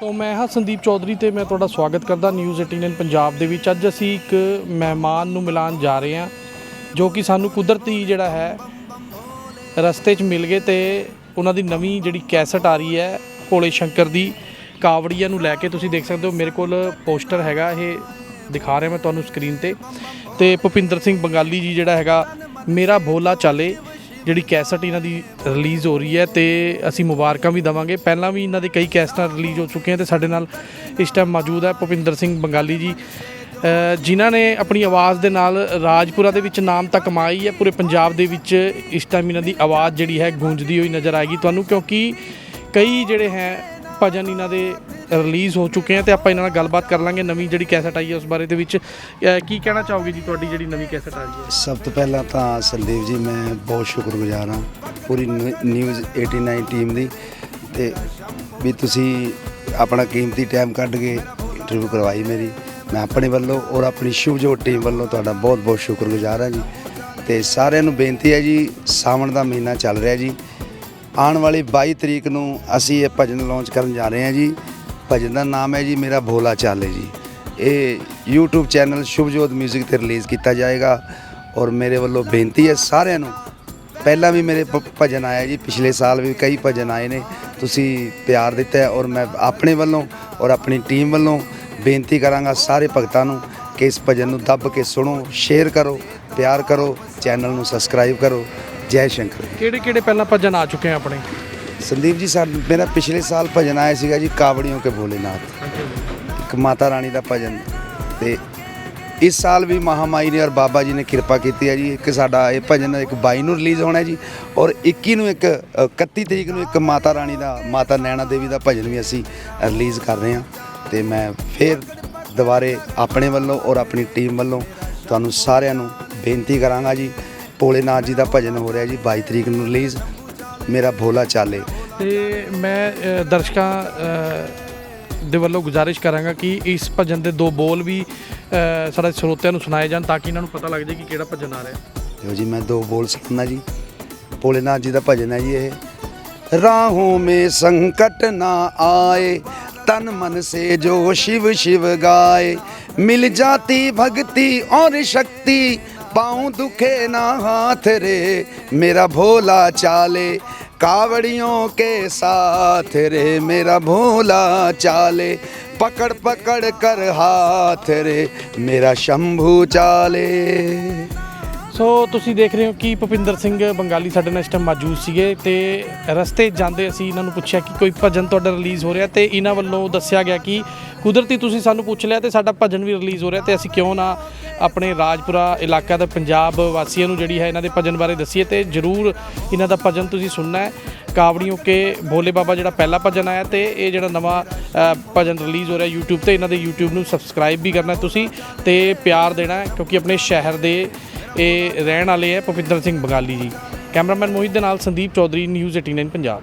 ਤੋਂ ਮੈਂ ਹਾਂ ਸੰਦੀਪ ਚੌਧਰੀ ਤੇ ਮੈਂ ਤੁਹਾਡਾ ਸਵਾਗਤ ਕਰਦਾ ਨਿਊਜ਼ 18 ਪੰਜਾਬ ਦੇ ਵਿੱਚ। ਅੱਜ ਅਸੀਂ ਇੱਕ ਮਹਿਮਾਨ ਨੂੰ ਮਿਲਾਨ ਜਾ ਰਹੇ ਹਾਂ, ਜੋ ਕਿ ਸਾਨੂੰ ਕੁਦਰਤੀ ਜਿਹੜਾ ਹੈ, ਰਸਤੇ 'ਚ ਮਿਲ ਗਏ ਤੇ ਉਹਨਾਂ ਦੀ ਨਵੀਂ ਜਿਹੜੀ ਕੈਸਟ ਆ ਰਹੀ ਹੈ, ਭੋਲੇ ਸ਼ੰਕਰ ਦੀ ਕਾਵੜੀਆਂ ਨੂੰ ਲੈ ਕੇ ਤੁਸੀਂ ਦੇਖ ਸਕਦੇ ਹੋ। ਮੇਰੇ ਕੋਲ ਪੋਸਟਰ ਹੈਗਾ, ਇਹ ਦਿਖਾ ਰਿਹਾ ਮੈਂ ਤੁਹਾਨੂੰ ਸਕਰੀਨ ਤੇ। ਤੇ ਭੁਪਿੰਦਰ ਸਿੰਘ ਬੰਗਾਲੀ ਜੀ ਜਿਹੜਾ ਹੈਗਾ, ਮੇਰਾ ਭੋਲਾ ਚਾਲੇ ਜਿਹੜੀ ਕੈਸਟ ਇਹਨਾਂ ਦੀ ਰਿਲੀਜ਼ ਹੋ ਰਹੀ ਹੈ ਤੇ ਅਸੀਂ ਮੁਬਾਰਕਾਂ ਵੀ ਦਵਾਂਗੇ। ਪਹਿਲਾਂ ਵੀ ਇਹਨਾਂ ਦੇ ਕਈ ਕੈਸਟਾਂ ਰਿਲੀਜ਼ ਹੋ ਚੁੱਕੀਆਂ ਤੇ ਸਾਡੇ ਨਾਲ ਇਸ ਟਾਈਮ ਮੌਜੂਦ ਹੈ ਭੁਪਿੰਦਰ ਸਿੰਘ ਬੰਗਾਲੀ ਜੀ। ਜਿਨ੍ਹਾਂ ਨੇ ਆਪਣੀ ਆਵਾਜ਼ ਦੇ ਨਾਲ ਰਾਜਪੁਰਾ ਦੇ ਵਿੱਚ ਨਾਮ ਤਾਂ ਕਮਾਈ ਹੈ ਪੂਰੇ ਪੰਜਾਬ ਦੇ ਵਿੱਚ ਇਸ ਟਾਈਮ ਇਹਨਾਂ ਦੀ ਆਵਾਜ਼ ਜਿਹੜੀ ਹੈ ਗੂੰਜਦੀ ਹੋਈ ਨਜ਼ਰ ਆਏਗੀ। ਤੁਹਾਨੂੰ ਕਿਉਂਕਿ ਕਈ ਜਿਹੜੇ ਹੈ ਭਜਨ ਇਹਨਾਂ ਦੇ ਰਿਲੀਜ਼ ਹੋ ਚੁੱਕੇ ਆ ਤੇ ਆਪਾਂ ਇਹਨਾਂ ਨਾਲ ਗੱਲਬਾਤ ਕਰ ਲਾਂਗੇ ਨਵੀਂ ਜਿਹੜੀ ਕੈਸਟ ਆਈ ਹੈ ਉਸ ਬਾਰੇ ਦੇ ਵਿੱਚ। ਅ, ਕੀ ਕਹਿਣਾ ਚਾਹੋਗੇ ਜੀ ਤੁਹਾਡੀ ਜਿਹੜੀ ਨਵੀਂ ਕੈਸਟ ਆ ਰਹੀ ਹੈ? ਸਭ ਤੋਂ ਪਹਿਲਾਂ ਤਾਂ ਸੰਦੀਪ ਜੀ ਮੈਂ ਬਹੁਤ ਸ਼ੁਕਰਗੁਜ਼ਾਰ ਹਾਂ ਪੂਰੀ ਨਿਊ- ਨਿਊਜ਼ 89 ਟੀਮ ਦੀ ਤੇ ਵੀ ਤੁਸੀਂ ਆਪਣਾ ਕੀਮਤੀ ਟਾਈਮ ਕੱਢ ਕੇ ਇੰਟਰਵਿਊ ਕਰਵਾਈ ਮੇਰੀ। ਮੈਂ ਆਪਣੇ ਵੱਲੋਂ ਔਰ ਆਪਣੀ ਸ਼ੁਭਜੋਤ ਟੀਮ ਵੱਲੋਂ ਤੁਹਾਡਾ ਬਹੁਤ ਬਹੁਤ ਸ਼ੁਕਰਗੁਜ਼ਾਰ ਹਾਂ ਜੀ। ਤੇ ਸਾਰਿਆਂ ਨੂੰ ਬੇਨਤੀ ਹੈ ਜੀ ਸਾਵਣ ਦਾ ਮਹੀਨਾ ਚੱਲ ਰਿਹਾ ਜੀ। ਆਉਣ ਵਾਲੀ 22 ਤਰੀਕ ਨੂੰ ਅਸੀਂ ਇਹ ਭਜਨ ਲਾਂਚ ਕਰਨ ਜਾ ਰਹੇ ਹਾਂ ਜੀ। ਭਜਨ ਦਾ ਨਾਮ ਹੈ ਜੀ ਮੇਰਾ ਭੋਲਾ ਚਾਲੇ ਜੀ। ਇਹ YouTube ਚੈਨਲ ਸ਼ੁਭਜੋਤ 뮤직 ਤੇ ਰਿਲੀਜ਼ ਕੀਤਾ ਜਾਏਗਾ ਔਰ ਮੇਰੇ ਵੱਲੋਂ ਬੇਨਤੀ ਹੈ ਸਾਰਿਆਂ ਨੂੰ, ਪਹਿਲਾਂ ਵੀ ਮੇਰੇ ਭ- ਭਜਨ ਆਇਆ ਜੀ, ਪਿਛਲੇ ਸਾਲ ਵੀ ਕਈ ਭਜਨ ਆਏ ਨੇ, ਤੁਸੀਂ ਪਿਆਰ ਦਿੱਤਾ ਔਰ ਮੈਂ ਆਪਣੇ ਵੱਲੋਂ ਔਰ ਆਪਣੀ ਟੀਮ ਵੱਲੋਂ ਬੇਨਤੀ ਕਰਾਂਗਾ ਸਾਰੇ ਭਗਤਾਂ ਨੂੰ ਕਿ ਇਸ ਭਜਨ ਨੂੰ ਦੱਬ ਕੇ ਸੁਣੋ ਸ਼ੇਅਰ ਕਰੋ, ਪਿਆਰ ਕਰੋ ਚੈਨਲ ਨੂੰ ਸਬਸਕ੍ਰਾਈਬ ਕਰੋ। ਜੈ ਸ਼ੰਕਰ। ਕਿਹੜੇ ਕਿਹੜੇ ਪਹਿਲਾਂ ਭਜਨ ਆ ਚੁੱਕੇ ਆ ਆਪਣੇ? ਸੰਦੀਪ ਜੀ ਸਾ ਮੇਰਾ ਪਿਛਲੇ ਸਾਲ ਭਜਨ ਆਇਆ ਸੀਗਾ ਜੀ ਕਾਵੜੀਆਂ ਕੇ ਭੋਲੇਨਾਥ। ਇੱਕ ਮਾਤਾ ਰਾਣੀ ਦਾ ਭਜਨ। ਤੇ ਇਸ ਸਾਲ ਵੀ ਮਹਾਮਾਈ ਨੇ ਔਰ ਬਾਬਾ ਜੀ ਨੇ ਕਿਰਪਾ ਕੀਤੀ ਹੈ ਜੀ। ਇੱਕ ਸਾਡਾ ਇਹ ਭਜਨ ਇੱਕ 22 ਨੂੰ ਰਿਲੀਜ਼ ਹੋਣਾ ਜੀ ਔਰ 21 ਨੂੰ ਇੱਕ ਅ, 31 ਤਰੀਕ ਨੂੰ ਇੱਕ ਮਾਤਾ ਰਾਣੀ ਦਾ ਮਾਤਾ ਨੈਣਾ ਦੇਵੀ ਦਾ ਭਜਨ ਵੀ ਅਸੀਂ ਰਿਲੀਜ਼ ਕਰ ਰਹੇ ਹਾਂ। ਤੇ ਮੈਂ ਫਿਰ ਦੁਬਾਰੇ ਆਪਣੇ ਵੱਲੋਂ ਔਰ ਆਪਣੀ ਟੀਮ ਵੱਲੋਂ ਤੁਹਾਨੂੰ ਸਾਰਿਆਂ ਨੂੰ ਬੇਨਤੀ ਕਰਾਂਗਾ ਜੀ। ਭੋਲੇਨਾਥ ਜੀ ਦਾ ਭਜਨ ਹੋ ਰਿਹਾ ਜੀ 22 ਤਰੀਕ ਨੂੰ ਰਿਲੀਜ਼। ਮੇਰਾ ਭੋਲਾ ਚਾਲੇ ਤੇ ਮੈਂ ਅ, ਦਰਸ਼ਕਾਂ ਅ, ਦੇ ਵੱਲੋਂ ਗੁਜ਼ਾਰਿਸ਼ ਕਰਾਂਗਾ ਕਿ ਇਸ ਭਜਨ ਦੇ ਦੋ ਬੋਲ ਵੀ ਅ, ਸਾਡੇ ਸਰੋਤਿਆਂ ਨੂੰ ਸੁਣਾਏ ਜਾਣ ਤਾਂ ਕਿ ਇਹਨਾਂ ਨੂੰ ਪਤਾ ਲੱਗ ਜਾਏ ਕਿ ਕਿਹੜਾ ਭਜਨ ਆ ਰਿਹਾ ਲਓ ਜੀ ਮੈਂ ਦੋ ਬੋਲ ਸੁਣਨਾ ਜੀ ਭੋਲੇਨਾਥ ਜੀ ਦਾ ਭਜਨ ਹੈ ਜੀ ਇਹ ਰਾਹੋਂ में संकट ना आए तन मन से जो शिव शिव गाए मिल जाती भक्ति और शक्ति पाऊं दुखे ना हाथ रे मेरा भोला चाले कावड़ियों के साथ रे मेरा भोला चाले पकड़ पकड़ कर हाथ रे मेरा शंभू चाले ਸੋ ਤੁਸੀਂ ਦੇਖ ਰਹੇ ਹੋ ਕਿ ਭੁਪਿੰਦਰ ਸਿੰਘ ਬੰਗਾਲੀ ਸਾਡੇ ਨਾਲ ਇਸ ਟਾਈਮ ਮੌਜੂਦ ਸੀਗੇ ਤੇ ਰਸਤੇ 'ਚ ਜਾਂਦੇ ਅਸੀਂ ਇਹਨਾਂ ਨੂੰ ਪੁੱਛਿਆ ਕਿ ਕੋਈ ਭਜਨ ਤੁਹਾਡਾ ਰਿਲੀਜ਼ ਹੋ ਰਿਹਾ ਤੇ ਇਹਨਾਂ ਵੱਲੋਂ ਦੱਸਿਆ ਗਿਆ ਕਿ ਕੁਦਰਤੀ ਤੁਸੀਂ ਸਾਨੂੰ ਪੁੱਛ ਲਿਆ ਤੇ ਸਾਡਾ ਭਜਨ ਵੀ ਰਿਲੀਜ਼ ਹੋ ਰਿਹਾ ਤੇ ਅਸੀਂ ਕਿਉਂ ਨਾ ਆਪਣੇ ਰਾਜਪੁਰਾ ਇਲਾਕਾ ਦਾ ਪੰਜਾਬ ਵਾਸੀਆਂ ਨੂੰ ਜਿਹੜੀ ਹੈ ਇਹਨਾਂ ਦੇ ਭਜਨ ਬਾਰੇ ਦੱਸੀਏ ਤੇ ਜਰੂਰ ਇਹਨਾਂ ਦਾ ਭਜਨ ਤੁਸੀਂ ਸੁਣਨਾ ਹੈ। ਕਾਵੜੀਓ ਕੇ ਭੋਲੇ ਬਾਬਾ ਜਿਹੜਾ ਪਹਿਲਾ ਭਜਨ ਆਇਆ ਤੇ ਇਹ ਜਿਹੜਾ ਨਵਾਂ ਭਜਨ ਰਿਲੀਜ਼ ਹੋ ਰਿਹਾ YouTube ਤੇ, ਇਹਨਾਂ ਦੇ YouTube ਨੂੰ ਸਬਸਕ੍ਰਾਈਬ ਵੀ ਕਰਨਾ ਤੁਸੀਂ ਤੇ ਪਿਆਰ ਦੇਣਾ ਕਿਉਂਕਿ ਆਪਣੇ ਸ਼ਹਿਰ ਦੇ ਇਹ ਰਹਿਣ ਵਾਲੇ ਹੈ ਭੁਪਿੰਦਰ ਸਿੰਘ ਬੰਗਾਲੀ ਜੀ। ਕੈਮਰਾਮੈਨ ਮੋਹਿਤ ਦੇ ਨਾਲ ਸੰਦੀਪ ਚੌਧਰੀ, ਨਿਊਜ਼ 18 ਪੰਜਾਬ